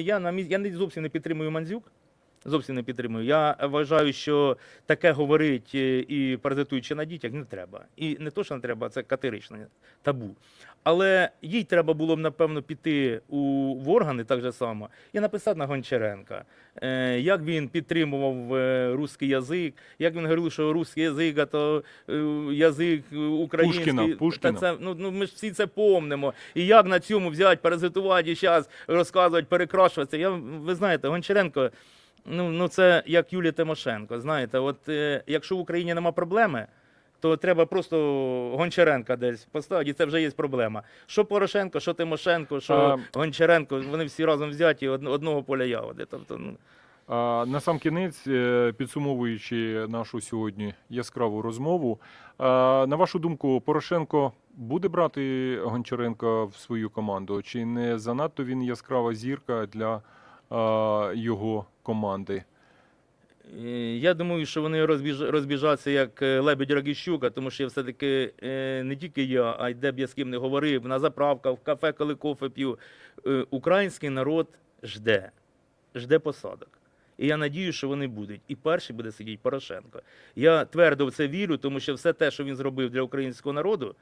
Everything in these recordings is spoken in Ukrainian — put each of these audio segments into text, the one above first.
Я на міс... я не зовсім не підтримую Мандзюк. Зовсім не підтримую. Я вважаю, що таке говорить е, і паразитуючи на дітях не треба. І не то, що не треба, це категорично табу. Але їй треба було б, напевно, піти у в органи так же само і написати на Гончаренка, е, як він підтримував е, русський язик, як він говорив, що русський язик а то е, язик український. Пушкіна, Пушкіна. Та це, ну, ну, ми ж всі це помнимо. І як на цьому взяти, паразитувати і зараз розказувати, перекрашуватися. Я, ви знаєте, Гончаренко, ну, ну це як Юлія Тимошенко. Знаєте, от е, якщо в Україні нема проблеми, то треба просто Гончаренка десь поставити, і це вже є проблема. Що Порошенко, що Тимошенко, що А- Гончаренко, вони всі разом взяті од- одного поля ягоди. Тобто, ну, А, На сам кінець, е, підсумовуючи нашу сьогодні яскраву розмову, а, на вашу думку, Порошенко буде брати Гончаренка в свою команду? Чи не занадто він яскрава зірка для його команди? Е, Я думаю, що вони розбіж... розбіжаться як е, лебедь Рогіщука, тому що я все-таки е, не тільки я, а й де б я з ким не говорив, на заправках, в кафе, коли кофе п'ю. Український народ жде, жде посадок. І я надію, що вони будуть. І перший буде сидіти Порошенко. Я твердо в це вірю, тому що все те, що він зробив для українського народу,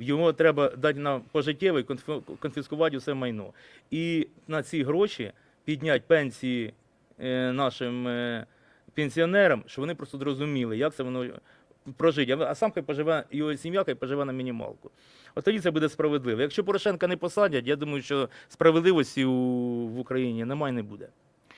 його треба дати на пожиттєво і конфіскувати усе майно. І на ці гроші підняти пенсії е, нашим е, пенсіонерам, щоб вони просто зрозуміли, як це воно прожить. А- А сам хай поживе, його сім'я хай поживе на мінімалку. От тоді це буде справедливо. Якщо Порошенка не посадять, я думаю, що справедливості в Україні немає і не буде.